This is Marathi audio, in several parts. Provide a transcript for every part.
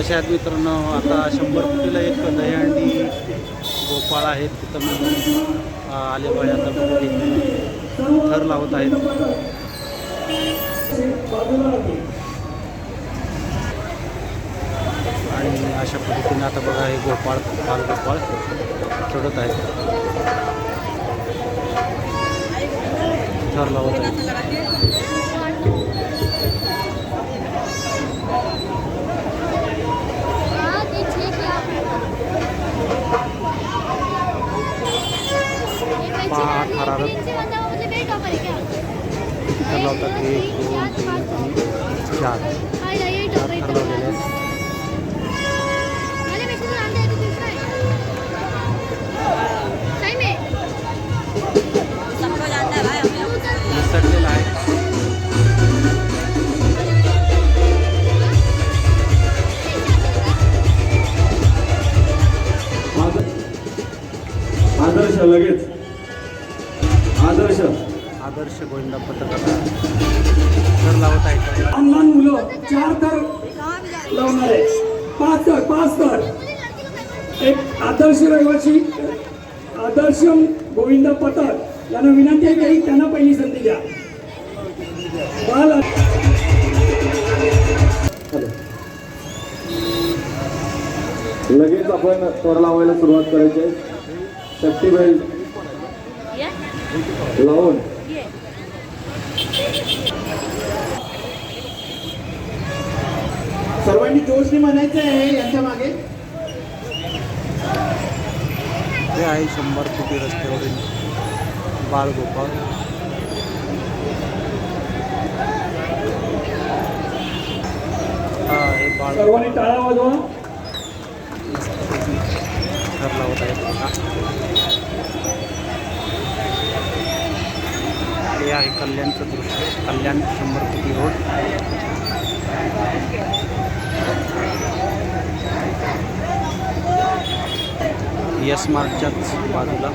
कशा आहेत मित्रांनो? आता शंभर फुटीला एक दहीहंडी गोपाळ आहेत. तिथं मी आलेबाळे आता बघू थर लावत आहेत. आणि अशा पद्धतीने आता बघा हे गोपाळ बाल गोपाळ चढत आहेत. थर लावत आहेत. पहा क्या थर लावतात एक दोन तीन तीन चार चार थर लावलेले आहेत आहे आदर्श लगेच. आदर्श. आदर्श गोविंदा पथकाला थर लावत आहेत. लहान लहान मुलं चार तर लावणार. आहे पाच तर पाच तर. एक आदर्श रहिवासी आदर्श गोविंद पथक यांना विनंती आहे की त्यांना पहिली संधी द्या. बाल लगेच आपण तोर लावायला सुरुवात करायची आहे. सेफ्टी बेल्ट लावून सर्वांनी जोशने म्हणायचं आहे यांच्या मागे. हे आहे शंभर फुटी रस्त्यावरील बाळगोपाळ हा हे बाळ सर्वांनी टाळा वाजवा. लावत आहे कल्याणचं दृश्य कल्याण शंभर फुटी रोड. यस मार्कच्याच बाजूला.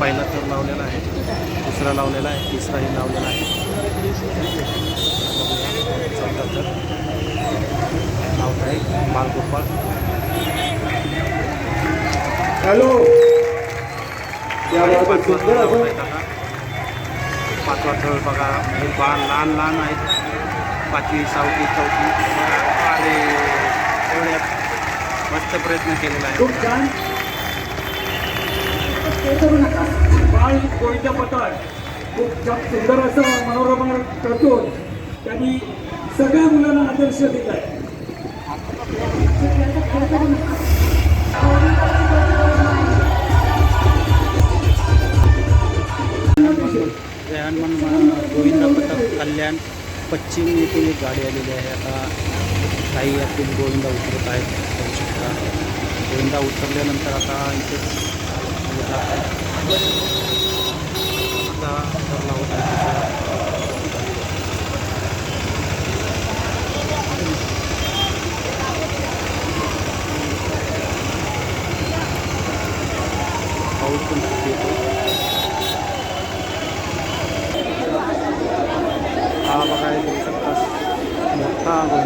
पहिला तर लावलेला आहे. दुसरा लावलेला आहे. तिसराही लावलेला आहे. चौथा तर लावत आहे मालगोपाळ. हॅलो. या बाबा सुंदर असं पाचवा थळ बघा हे बाळ लहान लहान आहेत पाचवी सहावी चौथी. अरे एवढ्यात मस्त प्रयत्न केलेला आहे खूप छान बाळ कोणत्या पठाण खूप छान सुंदर असं मनोरमा करतो त्यांनी सगळ्या मुलांना आदर्श दिला आहे पश्चिम येथून एक गाडी आलेली आहे. आता काही यातील गोविंदा उतरत आहेत. पाहू शकता गोविंदा उतरल्यानंतर आता इथेच आता लावत आहे पाऊस पण हा बघा 啊对